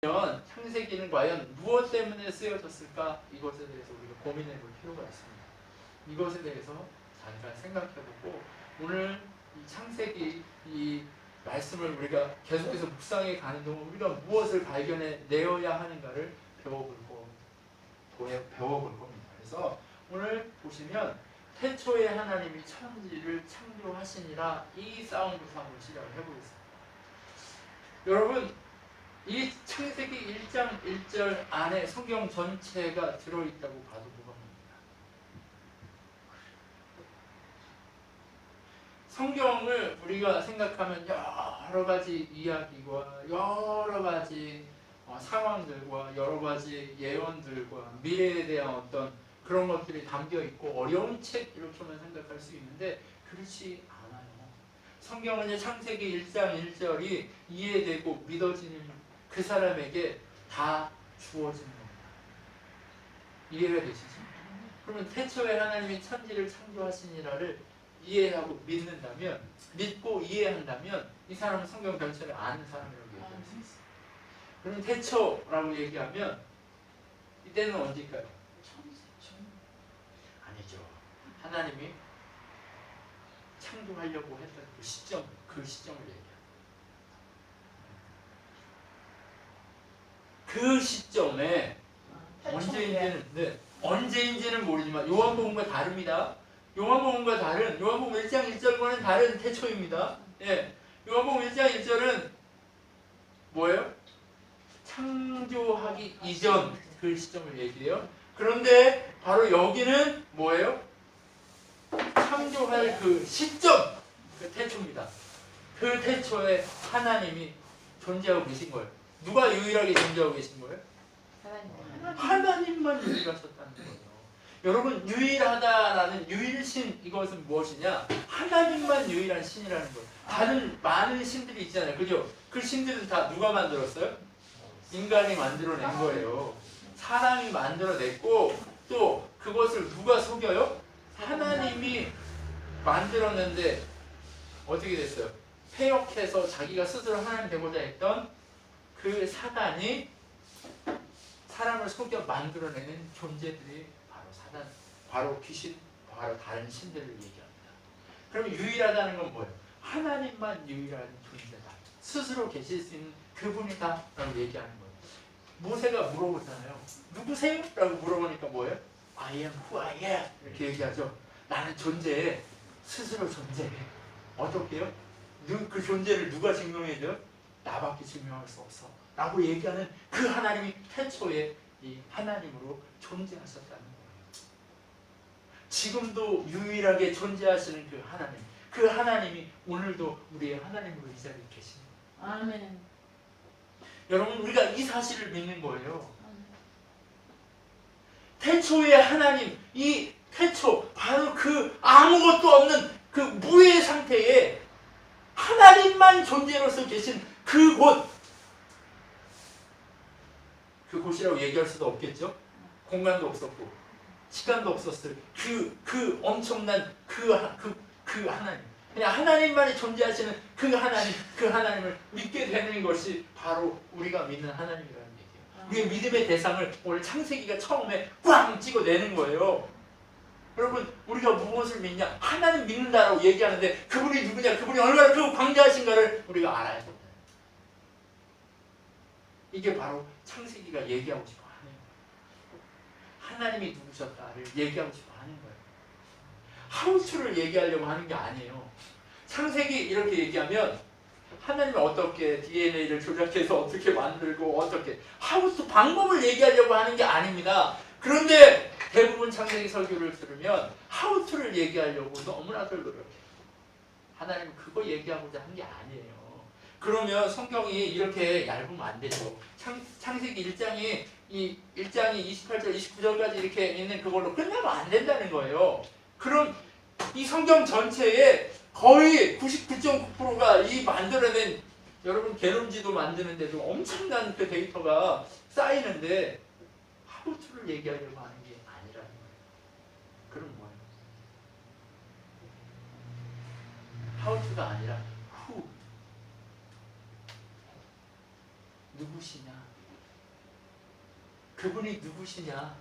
그러면 창세기는 과연 무엇 때문에 쓰여졌을까? 이것에 대해서 우리가 고민해 볼 필요가 있습니다. 이것에 대해서 잠깐 생각해 보고 오늘 이 창세기 이 말씀을 우리가 계속해서 묵상해 가는 동안 우리가 무엇을 발견해 내어야 하는가를 배워볼 거, 배워볼 겁니다. 그래서 오늘 보시면 태초에 하나님이 천지를 창조하시니라 이 사운드에서 한번 시작을 해보겠습니다. 여러분 이 창세기 1장 1절 안에 성경 전체가 들어있다고 봐도 무방합니다. 성경을 우리가 생각하면 여러 가지 이야기와 여러 가지 어, 상황들과 여러 가지 예언들과 미래에 대한 어떤 그런 것들이 담겨 있고 어려운 책 이렇게만 생각할 수 있는데 그렇지 않아요. 성경은 창세기 1장 1절이 이해되고 믿어지는 그 사람에게 다 주어지는 겁니다. 이해가 되시죠? 그러면 태초에 하나님이 천지를 창조하시니라를 이해하고 믿는다면 믿고 이해한다면 이 사람은 성경 전체를 아는 사람이라고 얘기할 수 있어요. 그럼 태초라고 얘기하면 이때는 언제일까요? 아니죠. 하나님이 창조하려고 했던 그 시점, 그 시점을 얘기합니다. 그 시점에 언제인지는 네, 언제인지는 모르지만 요한복음과 다릅니다. 요한복음과 다른 요한복음 1장 1절과는 다른 태초입니다. 예. 요한복음 1장 1절은 뭐예요? 창조하기 이전 그 시점을 얘기해요. 그런데 바로 여기는 뭐예요? 창조할 그 시점 그 태초입니다. 그 태초에 하나님이 존재하고 계신 거예요. 누가 유일하게 존재하고 계신 거예요? 하나님만 유일하셨다는 거예요. 여러분 유일하다라는 유일신 이것은 무엇이냐? 하나님만 유일한 신이라는 거예요. 다른 많은 신들이 있잖아요. 그죠? 그 신들은 다 누가 만들었어요? 인간이 만들어낸 거예요. 사람이 만들어냈고 또 그것을 누가 속여요? 하나님이 만들었는데 어떻게 됐어요? 폐역해서 자기가 스스로 하나님 되고자 했던 그 사단이 사람을 속여 만들어내는 존재들이 바로 사단, 바로 귀신, 바로 다른 신들을 얘기합니다. 그럼 유일하다는 건 뭐예요? 하나님만 유일한 존재다. 스스로 계실 수 있는 그분이다 라고 얘기하는 거예요. 모세가 물어보잖아요. 누구세요? 라고 물어보니까 뭐예요? I am who I am. 이렇게 얘기하죠. 나는 존재해. 스스로 존재해. 어떻게요? 누- 그 존재를 누가 증명해줘요? 나밖에 증명할 수 없어. 라고 얘기하는 그 하나님이 태초에 이 하나님으로 존재하셨다는 거예요. 지금도 유일하게 존재하시는 그 하나님. 그 하나님이 오늘도 우리의 하나님으로 이 자리에 계십니다. 아멘. 여러분, 우리가 이 사실을 믿는 거예요. 태초의 하나님, 이 태초, 바로 그 아무것도 없는 그 무의 상태에 하나님만 존재로서 계신 그곳, 그곳이라고 얘기할 수도 없겠죠? 공간도 없었고, 시간도 없었을 그, 그 엄청난 그, 하- 그, 그 하나님. 그냥 하나님만이 존재하시는 그 하나님, 그 하나님을 믿게 되는 것이 바로 우리가 믿는 하나님이라는 얘기예요. 우리의 믿음의 대상을 오늘 창세기가 처음에 꽝 찍어내는 거예요. 여러분 우리가 무엇을 믿냐? 하나님 믿는다라고 얘기하는데 그분이 누구냐? 그분이 얼마나 그 광대하신가를 우리가 알아야 된다. 이게 바로 창세기가 얘기하고 싶어 하는 거예요. 하나님이 누구셨다를 얘기하고 싶어 하는 거예요. 하우투를 얘기하려고 하는 게 아니에요. 창세기 이렇게 얘기하면 하나님이 어떻게 DNA를 조작해서 어떻게 만들고 어떻게 하우투 방법을 얘기하려고 하는 게 아닙니다. 그런데 대부분 창세기 설교를 들으면 하우투를 얘기하려고 너무나들 노력해요. 하나님은 그거 얘기하고자 한 게 아니에요. 그러면 성경이 이렇게 얇으면 안 되죠. 창, 창세기 1장이 이 1장이 28절, 29절까지 이렇게 있는 그걸로 끝나면 안 된다는 거예요. 그럼 이 성경 전체에 거의 99.9%가 이 만들어낸 여러분 개론지도 만드는데도 엄청난 그 데이터가 쌓이는데 하우투를 얘기하려고 하는 게 아니라는 거예요. 그럼 뭐예요? 하우투가 아니라 누구시냐 그분이 누구시냐?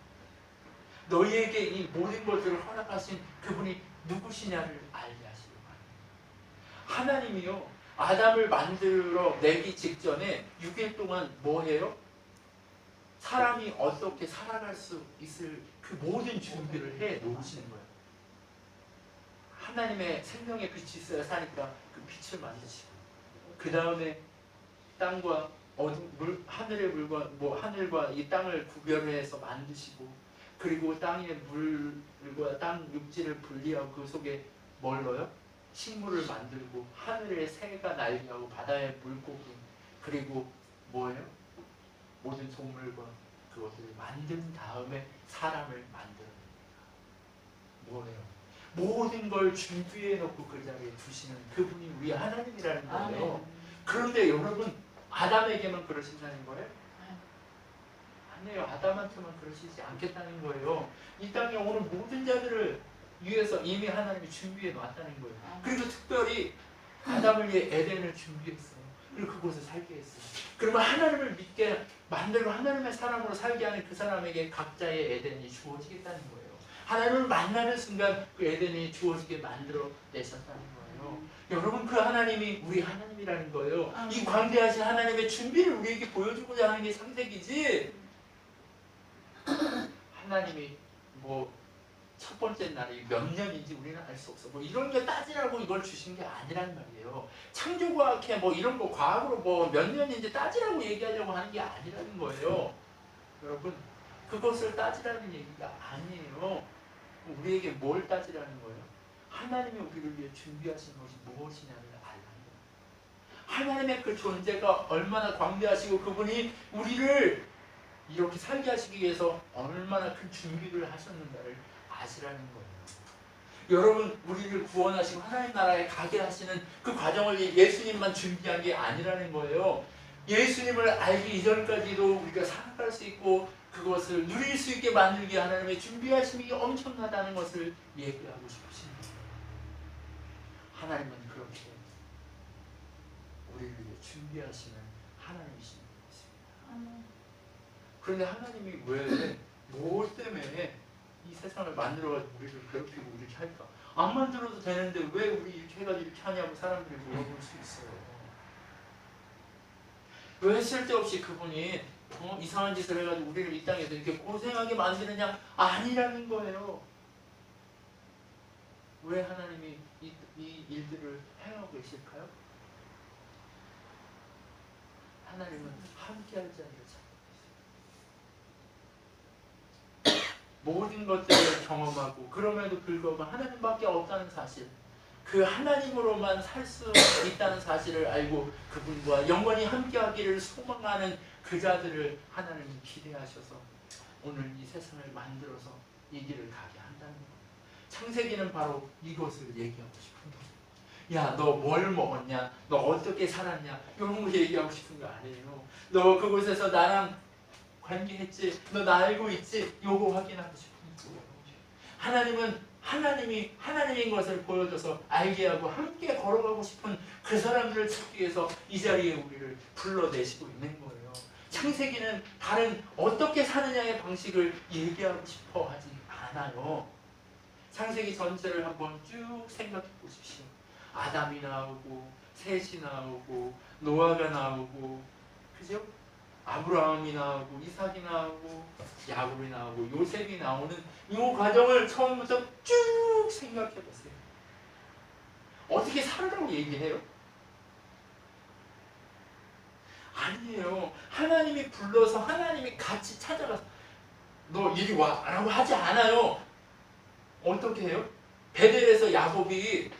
너희에게 이 모든 것들을 허락하신 그분이 누구시냐를 알게 하시려고 합니다. 하나님이요. 아담을 만들어 내기 직전에 6일 동안 뭐 해요? 사람이 어떻게 살아갈 수 있을 그 모든 준비를 해 놓으시는 거예요. 하나님의 생명의 빛이 있어야 사니까 그 빛을 만드시고 그 다음에 땅과 물, 하늘의 물과 뭐 하늘과 이 땅을 구별해서 만드시고 그리고 땅의 물과 땅 육지를 분리하고 그 속에 뭘 넣어요? 식물을 만들고 하늘의 새가 날개하고 바다의 물고기 그리고 뭐예요? 모든 동물과 그것들을 만든 다음에 사람을 만들어냅니다. 뭐예요? 모든 걸 준비해 놓고 그 자리에 두시는 그분이 우리 하나님이라는 거예요. 그런데 여러분 아담에게만 그러신다는 거예요? 아니에요. 아담한테만 그러시지 않겠다는 거예요. 이 땅에 오는 모든 자들을 위해서 이미 하나님이 준비해 놨다는 거예요. 그리고 특별히 아담을 위해 에덴을 준비했어요. 그리고 그곳에 살게 했어요. 그러면 하나님을 믿게 만들고 하나님의 사람으로 살게 하는 그 사람에게 각자의 에덴이 주어지겠다는 거예요. 하나님을 만나는 순간 그 에덴이 주어지게 만들어 내셨다는 거예요. 여러분 그 하나님이 우리 하나님이라는 거예요. 이 광대하신 하나님의 준비를 우리에게 보여주고자 하는 게 창세기지. 하나님이 뭐 첫 번째 날이 몇 년인지 우리는 알 수 없어. 뭐 이런 게 따지라고 이걸 주신 게 아니란 말이에요. 창조과학회 뭐 이런 거 과학으로 뭐 몇 년인지 따지라고 얘기하려고 하는 게 아니라는 거예요. 여러분 그것을 따지라는 얘기가 아니에요. 우리에게 뭘 따지라는 거예요? 하나님이 우리를 위해 준비하신 것이 무엇이냐를 알라는 거예요. 하나님의 그 존재가 얼마나 광대하시고 그분이 우리를 이렇게 살게 하시기 위해서 얼마나 큰 준비를 하셨는가를 아시라는 거예요. 여러분 우리를 구원하시고 하나님 나라에 가게 하시는 그 과정을 예수님만 준비한 게 아니라는 거예요. 예수님을 알기 이전까지도 우리가 살아갈 수 있고 그것을 누릴 수 있게 만들기 하나님의 준비하심이 엄청나다는 것을 얘기하고 싶으신. 하나님은 그렇게 우리를 위해 준비하시는 하나님이신 것입니다. 그런데 하나님이 왜, 뭐 때문에 이 세상을 만들어가지고 우리를 괴롭히고 이렇게 할까? 안 만들어도 되는데 왜 우리 이렇게 해가지고 이렇게 하냐고 사람들이 물어볼 수 있어요. 왜 쓸데없이 그분이 어? 이상한 짓을 해가지고 우리를 이 땅에서 이렇게 고생하게 만드느냐? 아니라는 거예요. 왜 하나님이 이, 이 일들을 행하고 계실까요? 하나님은 함께할 자리를 찾고 계세요. 모든 것들을 경험하고 그럼에도 불구하고 하나님밖에 없다는 사실 그 하나님으로만 살 수 있다는 사실을 알고 그분과 영원히 함께하기를 소망하는 그 자들을 하나님이 기대하셔서 오늘 이 세상을 만들어서 이 길을 가게 한다는 거예요. 창세기는 바로 이것을 얘기하고 싶은 거예요. 야, 너 뭘 먹었냐? 너 어떻게 살았냐? 이런 거 얘기하고 싶은 거 아니에요. 너 그곳에서 나랑 관계했지? 너 나 알고 있지? 요거 확인하고 싶은 거예요. 하나님은 하나님이 하나님인 것을 보여줘서 알게 하고 함께 걸어가고 싶은 그 사람들을 찾기 위해서 이 자리에 우리를 불러내시고 있는 거예요. 창세기는 다른 어떻게 사느냐의 방식을 얘기하고 싶어 하지 않아요. 창세기 전체를 한번 쭉 생각해 보십시오. 아담이 나오고 셋이 나오고 노아가 나오고 그죠? 아브라함이 나오고 이삭이 나오고 야곱이 나오고 요셉이 나오는 이 과정을 처음부터 쭉 생각해 보세요. 어떻게 살으라고 얘기해요? 아니에요. 하나님이 불러서 하나님이 같이 찾아가서 너 이리 와라고 하지 않아요. 어떻게 해요? 베델에서 야곱이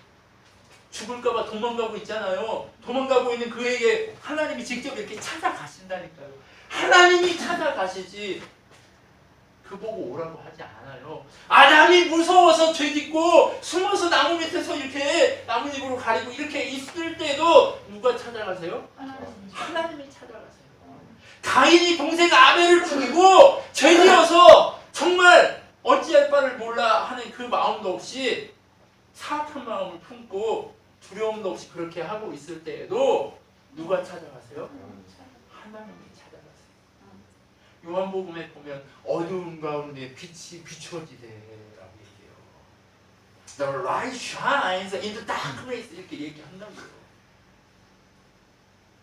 죽을까봐 도망가고 있잖아요. 도망가고 있는 그에게 하나님이 직접 이렇게 찾아가신다니까요. 하나님이 찾아가시지 그 보고 오라고 하지 않아요. 아담이 무서워서 죄 짓고 숨어서 나무 밑에서 이렇게 나뭇잎으로 가리고 이렇게 있을 때도 누가 찾아가세요? 하나님이 찾아가세요. 가인이 동생 아벨을 죽이고 죄 지어서 정말 어찌할 바를 몰라 하는 그 마음도 없이 사악한 마음을 품고 두려움도 없이 그렇게 하고 있을 때에도 누가 찾아가세요? 하나님이 찾아가세요. 요한복음에 보면 어두운 가운데 빛이 비춰지되라고 얘기해요. The light shines in the darkness 이렇게 얘기한다고요.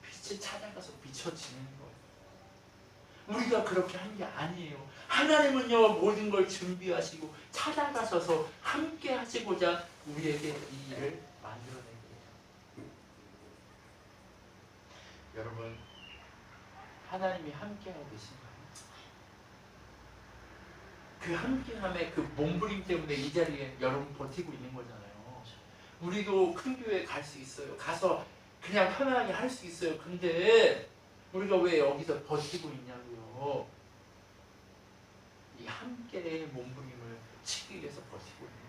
빛이 찾아가서 비춰지는 거예요. 우리가 그렇게 한 게 아니에요. 하나님은요 모든 걸 준비하시고 찾아가셔서 함께 하시고자 우리에게 이 일을 만들어내게 해요. 여러분 하나님이 함께하고 계신가요? 그 함께함의 그 몸부림 때문에 이 자리에 여러분 버티고 있는 거잖아요. 우리도 큰 교회 갈 수 있어요. 가서 그냥 편안하게 할 수 있어요. 근데 우리가 왜 여기서 버티고 있냐고요. 이 함께의 몸부림을 치기 위해서 버티고 있는.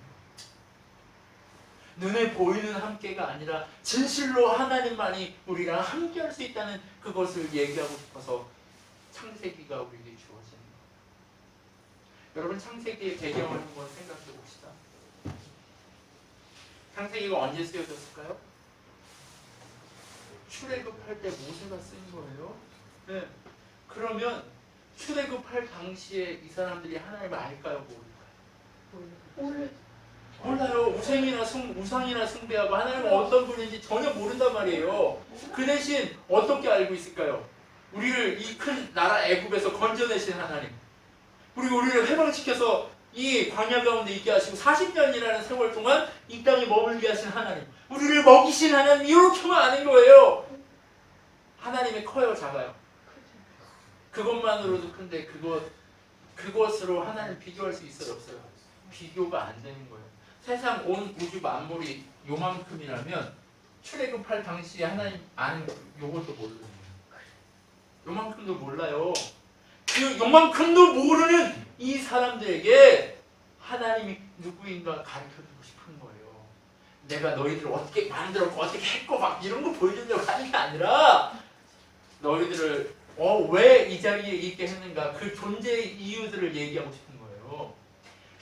눈에 보이는 함께가 아니라 진실로 하나님만이 우리랑 함께할 수 있다는 그것을 얘기하고 싶어서 창세기가 우리에게 거예요. 여러분 창세기의 배경을 한번 생각해 봅시다. 창세기가 언제 쓰여졌을까요? 출애굽할 때 모세가 쓴 거예요. 네. 그러면 출애굽할 당시에 이 사람들이 하나님을 알까요, 모를까요? 몰라요. 우상이나 숭 우상이나 숭배하고 하나님은 어떤 분인지 전혀 모른단 말이에요. 그 대신 어떻게 알고 있을까요? 우리를 이 큰 나라 애굽에서 건져내신 하나님. 그리고 우리를 해방시켜서 이 광야 가운데 있게 하시고 40년이라는 세월 동안 이 땅에 머물게 하신 하나님. 우리를 먹이신 하나님 이렇게만 아는 거예요. 하나님의 커요, 작아요. 그것만으로도 큰데 그것 그것으로 하나님 비교할 수 있어요, 없어요? 비교가 안 되는 거예요. 세상 온 우주 만물이 요만큼이라면 출애굽할 당시에 하나님 아는 요것도 모르는 거예요. 요만큼도 몰라요. 그 요만큼도 모르는 이 사람들에게 하나님이 누구인가 가르쳐 주고 싶은 거예요. 내가 너희들을 어떻게 만들었고 어떻게 했고 막 이런 거 보여주려고 하는 게 아니라 너희들을 어, 왜 이 자리에 있게 했는가 그 존재의 이유들을 얘기하고 싶은 거예요.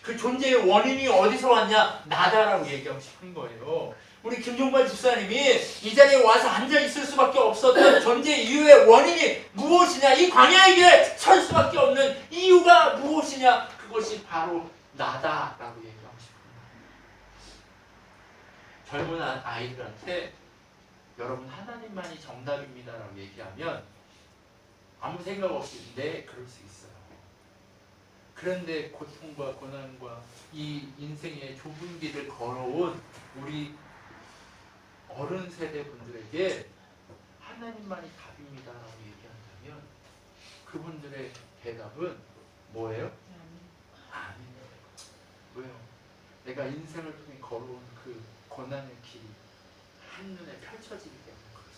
그 존재의 원인이 어디서 왔냐? 나다라고 얘기하고 싶은 거예요. 우리 김종발 집사님이 이 자리에 와서 앉아 있을 수밖에 없었던 존재 이유의 원인이 무엇이냐? 이 광야의 길에 설 수밖에 없는 이유가 무엇이냐? 그것이 바로 나다라고 얘기하고 거예요. 젊은 아- 아이들한테 여러분 하나님만이 정답입니다라고 얘기하면 아무 생각 없이 네 그럴 수 있어요. 그런데 고통과 고난과 이 인생의 좁은 길을 걸어온 우리 어른 세대 분들에게 하나님만이 답입니다라고 얘기한다면 그분들의 대답은 뭐예요? 아닙니다. 왜요? 내가 인생을 통해 걸어온 그 고난의 길이 한눈에 펼쳐지기 때문에 그렇습니다.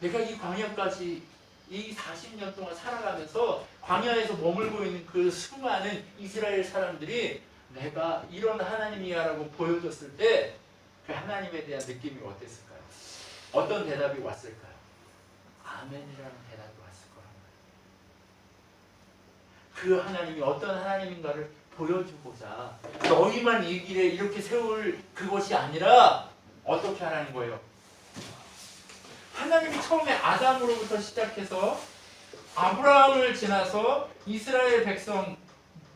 내가 이 광야까지 이 40년 동안 살아가면서 광야에서 머물고 있는 그 수많은 이스라엘 사람들이 내가 이런 하나님이야라고 보여줬을 때 그 하나님에 대한 느낌이 어땠을까요? 어떤 대답이 왔을까요? 아멘이라는 대답이 왔을 거란 말이에요. 그 하나님이 어떤 하나님인가를 보여주고자 너희만 이 길에 이렇게 세울 그것이 아니라 어떻게 하라는 거예요? 하나님이 처음에 아담으로부터 시작해서 아브라함을 지나서 이스라엘 백성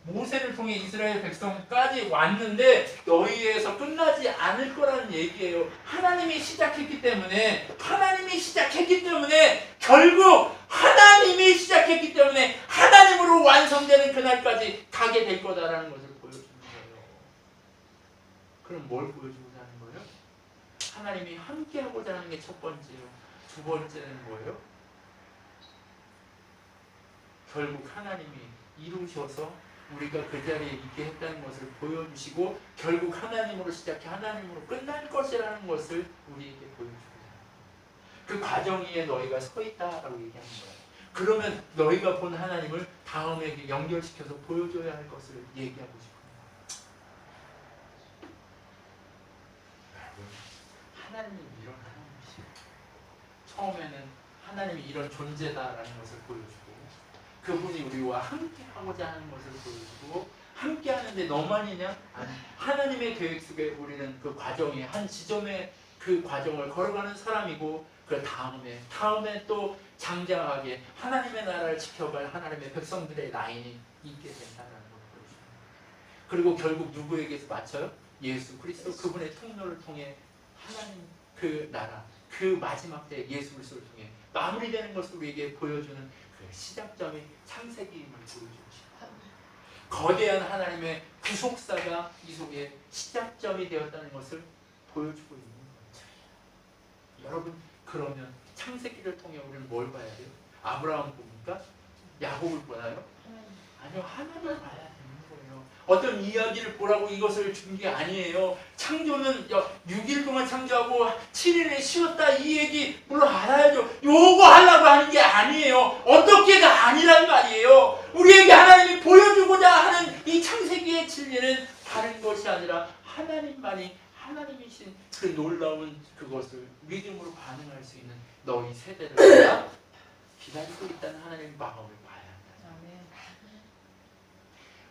모세를 통해 이스라엘 백성까지 왔는데 너희에서 끝나지 않을 거라는 얘기예요. 하나님이 시작했기 때문에 하나님이 시작했기 때문에 결국 하나님이 시작했기 때문에 하나님으로 완성되는 그날까지 가게 될 거다라는 것을 보여주는 거예요. 그럼 뭘 보여주고자 하는 거예요? 하나님이 함께 하고자 하는 게 첫 번째요. 두 번째는 뭐예요? 결국 하나님이 이루셔서 우리가 그 자리에 있게 했다는 것을 보여주시고 결국 하나님으로 시작해 하나님으로 끝날 것이라는 것을 우리에게 보여주고자 합니다. 그 과정 위에 너희가 서 있다라고 얘기하는 거예요. 그러면 너희가 본 하나님을 다음에게 연결시켜서 보여줘야 할 것을 얘기하고. 여러분, 하나님이 이런 하나님이시고 처음에는 하나님이 이런 존재다라는 것을 보여주고 그분이 우리와 함께 하고자 하는 것을 보여주고 함께 하는데 너만이냐? 하나님의 계획 속에 우리는 그 과정에 한 지점에 그 과정을 걸어가는 사람이고 그 다음에 다음에 또 장장하게 하나님의 나라를 지켜갈 하나님의 백성들의 라인이 있게 된다는 걸 보여줍니다. 그리고 결국 누구에게서 맞춰요? 예수 그리스도 그분의 통로를 통해 하나님 그 나라 그 마지막 때 예수 그리스도를 통해 마무리되는 것을 우리에게 보여주는 그 시작점이 창세기임을 싶어요. 거대한 하나님의 구속사가 이 속에 시작점이 되었다는 것을 보여주고 있는 거죠. 여러분 그러면 창세기를 통해 우리는 뭘 봐야 돼요? 아브라함 봅니까? 야곱을 보나요? 아니요 하나님을 봐야 거예요. 어떤 이야기를 보라고 이것을 준 게 아니에요. 창조는 6일 동안 창조하고 7일에 쉬었다 이 얘기 물론 알아야죠. 요거 하려고 하는 게 아니에요. 어떻게가 아니란 말이에요. 우리에게 하나님이 보여주고자 하는 이 창세기의 진리는 다른 것이 아니라 하나님만이 하나님이신 그 놀라운 그것을 믿음으로 반응할 수 있는 너희 세대를 기다리고 있다는 하나님의 마음을 봐야 한다.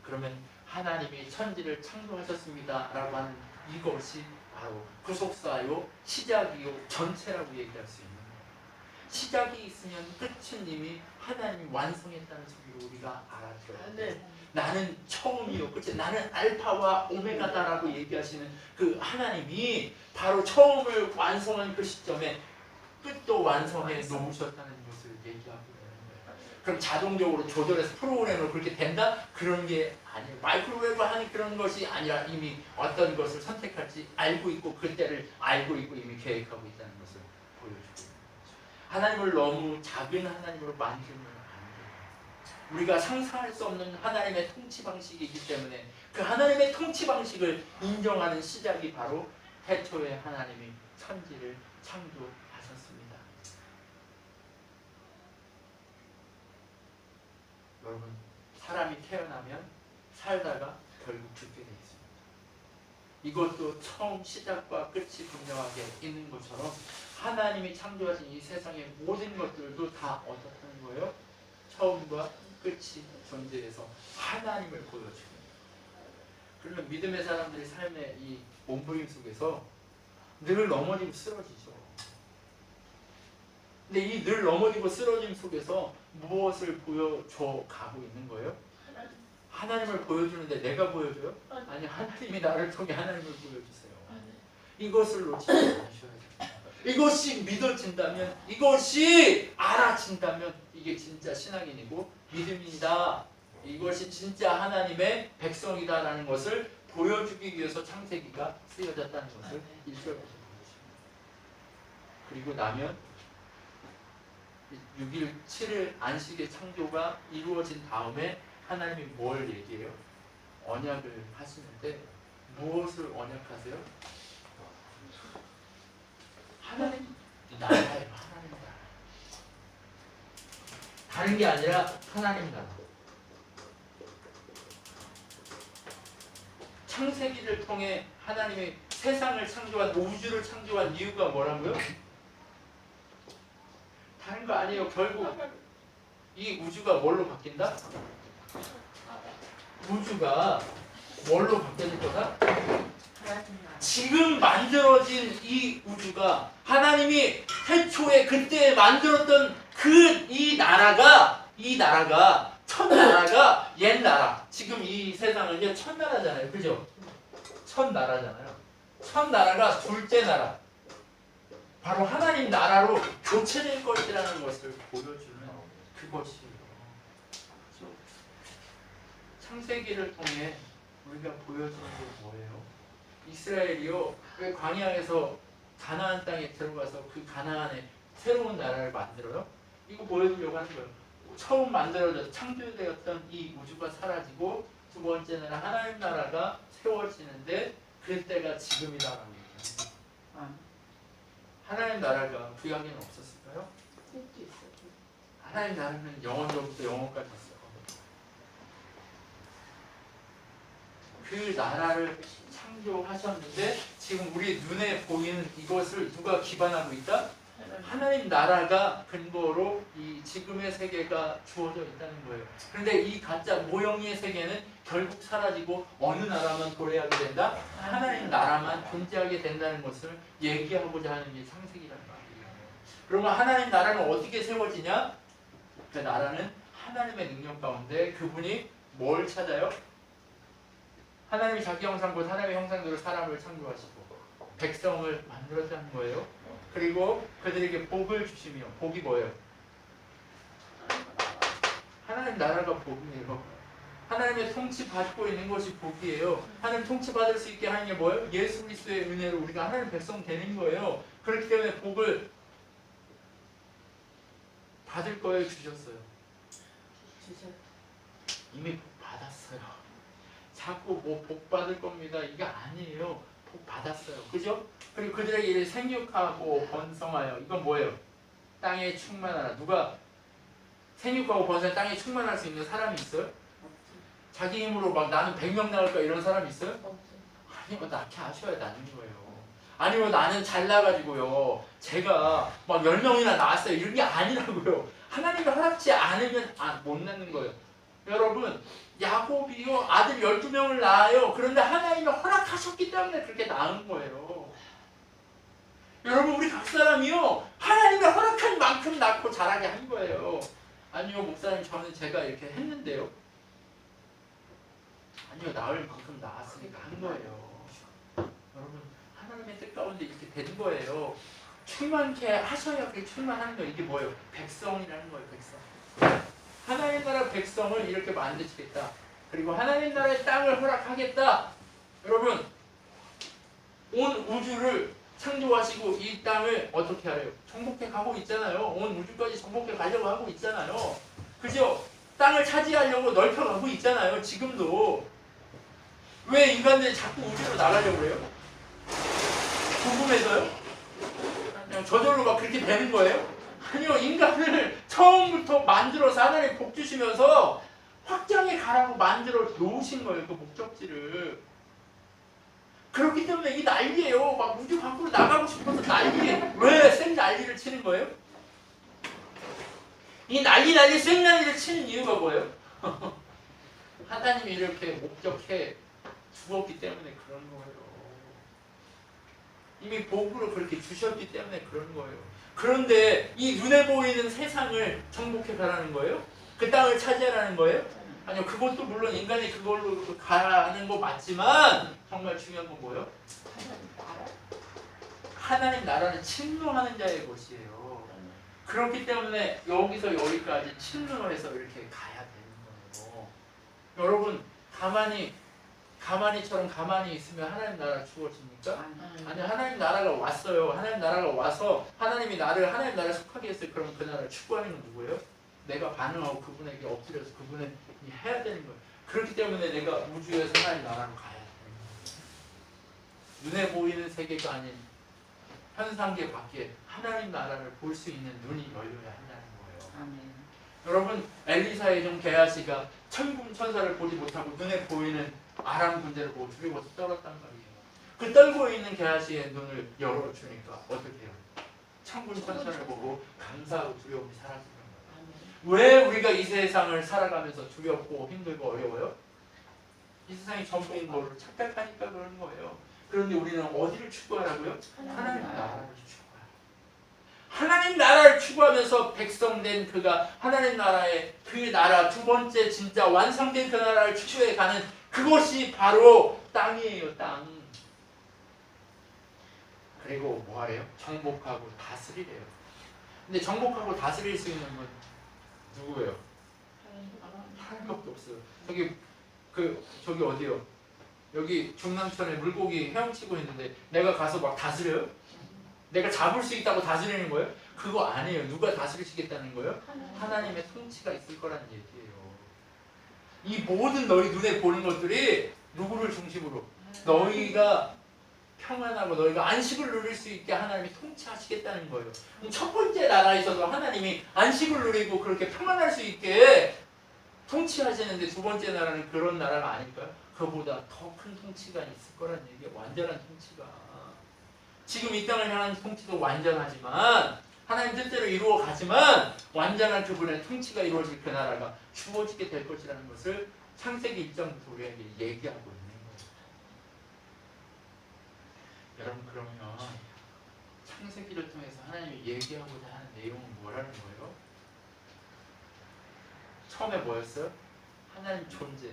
그러면 하나님이 천지를 창조하셨습니다 라고 하는 이것이 바로 구속사요 시작이요 전체라고 얘기할 수 있는 거예요. 시작이 있으면 끝은 이미 하나님 완성했다는 소리로 우리가 알아들어야 돼요. 나는 처음이요. 끝이 나는 알파와 오메가다라고 얘기하시는 그 하나님이 바로 처음을 완성한 그 시점에 끝도 완성해 놓으셨다는 것을 얘기하고 있는 거예요. 그럼 자동적으로 조절해서 프로그램을 그렇게 된다? 그런 게 아니에요. 마이크로웨이브 하는 그런 것이 아니라 이미 어떤 것을 선택할지 알고 있고 그때를 알고 있고 이미 계획하고 있다는 것을 보여주고 있는 거죠. 하나님을 너무 작은 하나님으로 만들면 안 돼요. 우리가 상상할 수 없는 하나님의 통치 방식이기 때문에 그 하나님의 통치 방식을 인정하는 시작이 바로 태초에 하나님이 천지를 창조하셨습니다. 여러분 사람이 태어나면 살다가 결국 죽게 되어 있습니다. 이것도 처음 시작과 끝이 분명하게 있는 것처럼 하나님이 창조하신 이 세상의 모든 것들도 다 어떻다는 거예요? 처음과 끝이 존재해서 하나님을 보여주는. 그러면 믿음의 사람들이 삶의 이 몸부림 속에서 늘 넘어지고 쓰러지죠. 근데 이 늘 넘어지고 쓰러짐 속에서 무엇을 보여줘 가고 있는 거예요? 하나님을 보여주는데 내가 보여줘요? 아니 하나님이 나를 통해 하나님을 보여주세요. 이것을 놓치지 마셔야 돼요. 이것이 믿어진다면 이것이 알아진다면 이게 진짜 신앙인이고 믿음이다. 이것이 진짜 하나님의 백성이다라는 것을 보여주기 위해서 창세기가 쓰여졌다는 것을 일절부터 보여줍니다. 그리고 나면 6일 7일 안식의 창조가 이루어진 다음에 하나님이 뭘 얘기해요? 언약을 하시는데 무엇을 언약하세요? 하나님 나라예요. 하나님 나라. 다른 게 아니라 하나님 나라. 창세기를 통해 하나님이 세상을 창조한 우주를 창조한 이유가 뭐라고요? 다른 거 아니에요. 결국 이 우주가 뭘로 바뀐다? 우주가 뭘로 바뀌어질 거다? 지금 만들어진 이 우주가 하나님이 태초에 그때 만들었던 그 이 나라가 이 나라가 첫 나라가 옛 나라 지금 이 세상은요 첫 나라잖아요 그죠? 첫 나라잖아요 첫 나라가 둘째 나라 바로 하나님 나라로 교체될 것이라는 것을 보여주는 그것이에요? 창세기를 통해 우리가 보여주는 게 뭐예요? 이스라엘이요 왜 광야에서 가나안 땅에 들어가서 그 가나안에 새로운 나라를 만들어요? 이거 보여주려고 하는 거예요. 처음 만들어져 창조되었던 이 우주가 사라지고 두 번째는 하나님 나라가 세워지는데 그때가 지금이다라고 얘기해요. 하나님 나라가 구약에는 없었을까요? 하나님 나라는 영원전부터 영원까지 있어요. 그 나라를 창조하셨는데 지금 우리 눈에 보이는 이것을 누가 기반하고 있다? 하나님 나라가 근거로 이 지금의 세계가 주어져 있다는 거예요. 그런데 이 가짜 모형의 세계는 결국 사라지고 어느 나라만 도래하게 된다? 하나님 나라만 존재하게 된다는 것을 얘기하고자 하는 게 창세기라는 말이에요. 그러면 하나님 나라는 어떻게 세워지냐? 그 나라는 하나님의 능력 가운데 그분이 뭘 찾아요? 하나님이 자기 형상 곧 하나님의 형상대로 사람을 창조하시고 백성을 만들었다는 거예요. 그리고 그들에게 복을 주시며 복이 뭐예요? 하나님 나라가 복이에요. 하나님의 통치 받고 있는 것이 복이에요. 하나님 통치 받을 수 있게 하는 게 뭐예요? 예수 그리스도의 은혜로 우리가 하나님 백성 되는 거예요. 그렇기 때문에 복을 받을 거예요 주셨어요. 이미 복 받았어요. 자꾸 뭐 복 받을 겁니다. 이게 아니에요. 복 받았어요. 그죠? 그리고 그들에게 이를 생육하고 번성하여 이건 뭐예요? 땅에 충만하라. 누가 생육하고 번성 땅에 충만할 수 있는 사람이 있어요? 자기 힘으로 막 나는 100명 나올까 이런 사람 있어요? 아니면 낳게 하셔야 낳는 거예요. 아니면 나는 잘 나가지고요. 제가 막 10명이나 낳았어요. 이런 게 아니라고요. 하나님이 허락지 않으면 아, 못 낳는 거예요. 여러분, 야곱이요. 아들 12명을 낳아요. 그런데 하나님이 허락하셨기 때문에 그렇게 낳은 거예요. 여러분, 우리 각 사람이요. 하나님이 허락한 만큼 낳고 자라게 한 거예요. 아니요, 목사님, 저는 제가 이렇게 했는데요. 아니요, 낳을 만큼 낳았으니까 한 거예요. 여러분, 하나님의 뜻 가운데 이렇게 된 거예요. 충만케 하셔야 그게 충만한 거예요. 이게 뭐예요? 백성이라는 거예요, 백성. 하나님 나라 백성을 이렇게 만드시겠다. 그리고 하나님 나라의 땅을 허락하겠다. 여러분, 온 우주를 창조하시고 이 땅을 어떻게 하래요? 정복해 가고 있잖아요. 온 우주까지 정복해 가려고 하고 있잖아요. 그죠? 땅을 차지하려고 넓혀가고 있잖아요. 지금도. 왜 인간들이 자꾸 우주로 나가려고 그래요? 궁금해서요? 그냥 저절로 막 그렇게 되는 거예요? 아니요, 인간을 처음부터 만들어서 하나님 복 주시면서 확장해 가라고 만들어 놓으신 거예요, 그 목적지를. 그렇기 때문에 이 난리예요. 막 우주 밖으로 나가고 싶어서 난리에 왜생 난리를 치는 거예요? 이 난리 난리 생 난리를 치는 이유가 뭐예요? 하나님이 이렇게 목적해 주었기 때문에 그런 거예요. 이미 복으로 그렇게 주셨기 때문에 그런 거예요. 그런데 이 눈에 보이는 세상을 정복해 가라는 거예요? 그 땅을 차지하라는 거예요? 아니요, 그것도 물론 인간이 그걸로 가는 거 맞지만 정말 중요한 건 뭐예요? 하나님 나라는 침노하는 자의 것이에요. 그렇기 때문에 여기서 여기까지 침노를 해서 이렇게 가야 되는 거예요. 여러분 가만히 가만히처럼 가만히 있으면 하나님 나라 주어집니까? 아니 하나님 나라가 왔어요. 하나님 나라가 와서 하나님이 나를 하나님 나라에 속하게 했어요. 그럼 그 나라를 추구하는 건 누구예요? 내가 반응하고 그분에게 엎드려서 그분을 해야 되는 거예요. 그렇기 때문에 내가 우주에서 하나님 나라로 가야 돼요. 눈에 보이는 세계가 아닌 현상계 밖에 하나님 나라를 볼 수 있는 눈이 열려야 한다는 거예요. 여러분 엘리사의 종 게하시가 천군 천사를 보지 못하고 눈에 보이는 아람 군대를 보고 두려워서 떨었단 말이에요. 그 떨고 있는 게하시의 눈을 열어주니까 어떻게 해요? 천군 천사를 보고 감사하고 두려움이 사라지는 거예요. 왜 우리가 이 세상을 살아가면서 두렵고 힘들고 어려워요? 이 세상이 전부인 거를 착각하니까 그런 거예요. 그런데 우리는 어디를 추구하라고요? 하나님 나라를 추구해요. 하나님 나라를 추구하면서 백성된 그가 하나님 나라의 그 나라 두 번째 진짜 완성된 그 나라를 추구해 가는 그것이 바로 땅이에요, 땅. 그리고 뭐 하래요? 정복하고 다스리래요. 근데 정복하고 다스릴 수 있는 분 누구예요? 하나님밖에 없어요. 저기 그 저기 어디요? 여기 중남천에 물고기 헤엄치고 있는데 내가 가서 막 다스려요? 내가 잡을 수 있다고 다스리는 거예요? 그거 아니에요. 누가 다스리시겠다는 거예요? 하나님의 통치가 있을 거라는 얘기예요. 이 모든 너희 눈에 보는 것들이 누구를 중심으로 너희가 평안하고 너희가 안식을 누릴 수 있게 하나님이 통치하시겠다는 거예요. 첫 번째 나라에서도 하나님이 안식을 누리고 그렇게 평안할 수 있게 통치하시는데 두 번째 나라는 그런 나라가 아닐까요? 그보다 더 큰 통치가 있을 거란 얘기예요. 완전한 통치가. 지금 이 땅을 향한 통치도 완전하지만 하나님 뜻대로 이루어 가지만 완전한 그분의 통치가 이루어질 그 나라가 주어지게 될 것이라는 것을 창세기 1장부터 우리에게 얘기하고 있는 거예요. 여러분 그러면 창세기를 통해서 하나님이 얘기하고자 하는 내용은 뭐라는 거예요? 처음에 뭐였어요? 하나님 존재.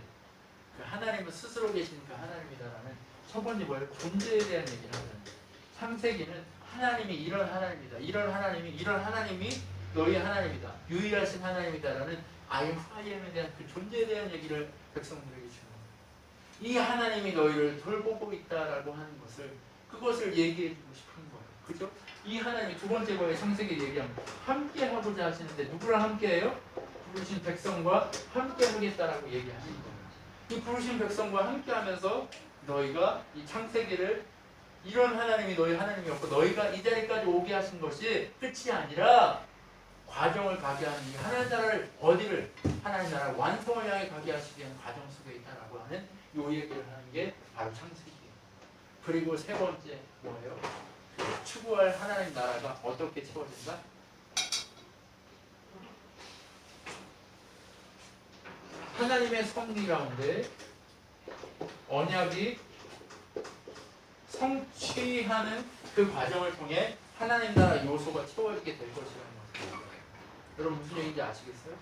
그 하나님은 스스로 계신 그 하나님이다라는 첫 번째 뭐예요? 존재에 대한 얘기를 하는 거예요. 창세기는 하나님이 이런 하나님이다. 이런 하나님이 이런 하나님이 너희 하나님이다. 유일하신 하나님이다라는 I am에 대한 그 존재에 대한 얘기를 백성들에게 주는. 이 하나님이 너희를 돌보고 있다라고 하는 것을 그것을 얘기해 주고 싶은 거예요. 그죠? 이 하나님이 두 번째 거에 창세기 얘기합니다. 함께 하고자 하시는데 누구랑 함께 해요? 부르신 백성과 함께 하겠다라고 얘기하는 거예요. 이 부르신 백성과 함께 하면서 너희가 이 창세기를 이런 하나님이 너희 하나님이었고 너희가 이 자리까지 오게 하신 것이 끝이 아니라 과정을 가게 하는 이 하나님 나라를 어디를 하나님 나라 완성을 향해 가게 하시기 위한 과정 속에 있다라고 하는 요 얘기를 하는 게 바로 창세기예요. 그리고 세 번째 뭐예요? 그 추구할 하나님 나라가 어떻게 채워진다? 하나님의 섭리 가운데 언약이 성취하는 그 과정을 통해 하나님 나라 요소가 채워지게 될 것이라는 것입니다. 여러분 무슨 얘기인지 아시겠어요?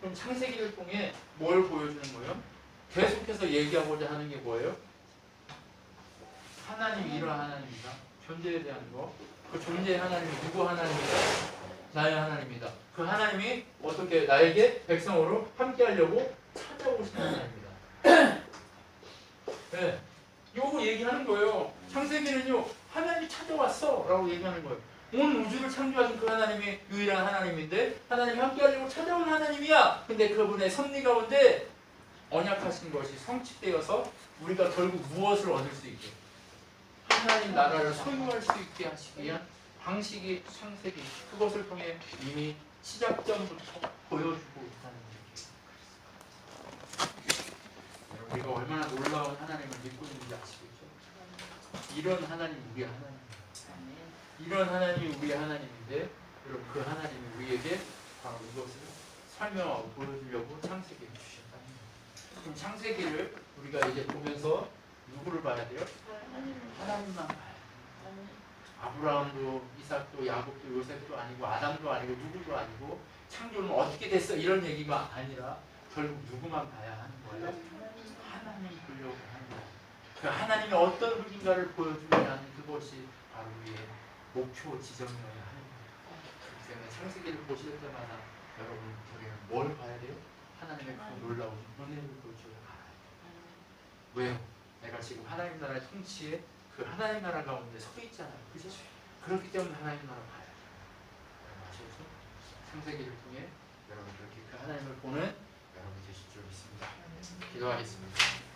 그럼 창세기를 통해 뭘 보여주는 거예요? 계속해서 얘기하고자 하는 게 뭐예요? 하나님이 이런 하나님이다. 존재에 대한 거. 그 존재의 하나님이 누구 하나님이다? 나의 하나님이다. 그 하나님이 어떻게 나에게 백성으로 함께 하려고 찾아오시는 하나님이다. 네. 요거 얘기하는 거예요. 창세기는요, 하나님이 찾아왔어. 라고 얘기하는 거예요. 온 우주를 창조하신 그 하나님이 유일한 하나님인데, 하나님이 함께 하려고 찾아온 하나님이야. 근데 그분의 섭리 가운데 언약하신 것이 성취되어서 우리가 결국 무엇을 얻을 수 있게? 하나님 나라를 소유할 수 있게 하시기 위한 방식이 창세기. 그것을 통해 이미 시작점부터 보여주고 있다는 얘기예요. 우리가 얼마나 놀라운 하나님을 믿고 있는지 아시겠죠? 이런 하나님 우리 하나님. 이런 하나님이 우리의 하나님인데 여러분 그 하나님이 우리에게 바로 이것을 설명하고 보여주려고 창세기를 거예요. 그럼 창세기를 우리가 이제 보면서 누구를 봐야 돼요? 하나님만 봐야 돼요. 아브라함도 이삭도 야곱도 요셉도 아니고 아담도 아니고 누구도 아니고 창조는 어떻게 됐어 이런 얘기가 아니라 결국 누구만 봐야 하는 거예요? 보려고 거예요. 그 하나님이 어떤 분인가를 보여주려는 그것이 바로 우리의 목표 하는 거예요. 그렇기 때문에 창세기를 보실 때마다 여러분 우리는 뭘 봐야 돼요? 하나님의 그 놀라운 은혜를 볼줄 알아야 돼요. 왜요? 내가 지금 하나님 나라의 통치에 그 하나님 나라 가운데 서 있잖아요. 그죠? 그렇기 때문에 하나님 나라 봐야 돼요. 아시겠죠? 창세기를 통해 여러분 그렇게 그 하나님을 보는 여러분 되실 줄 믿습니다. 기도하겠습니다.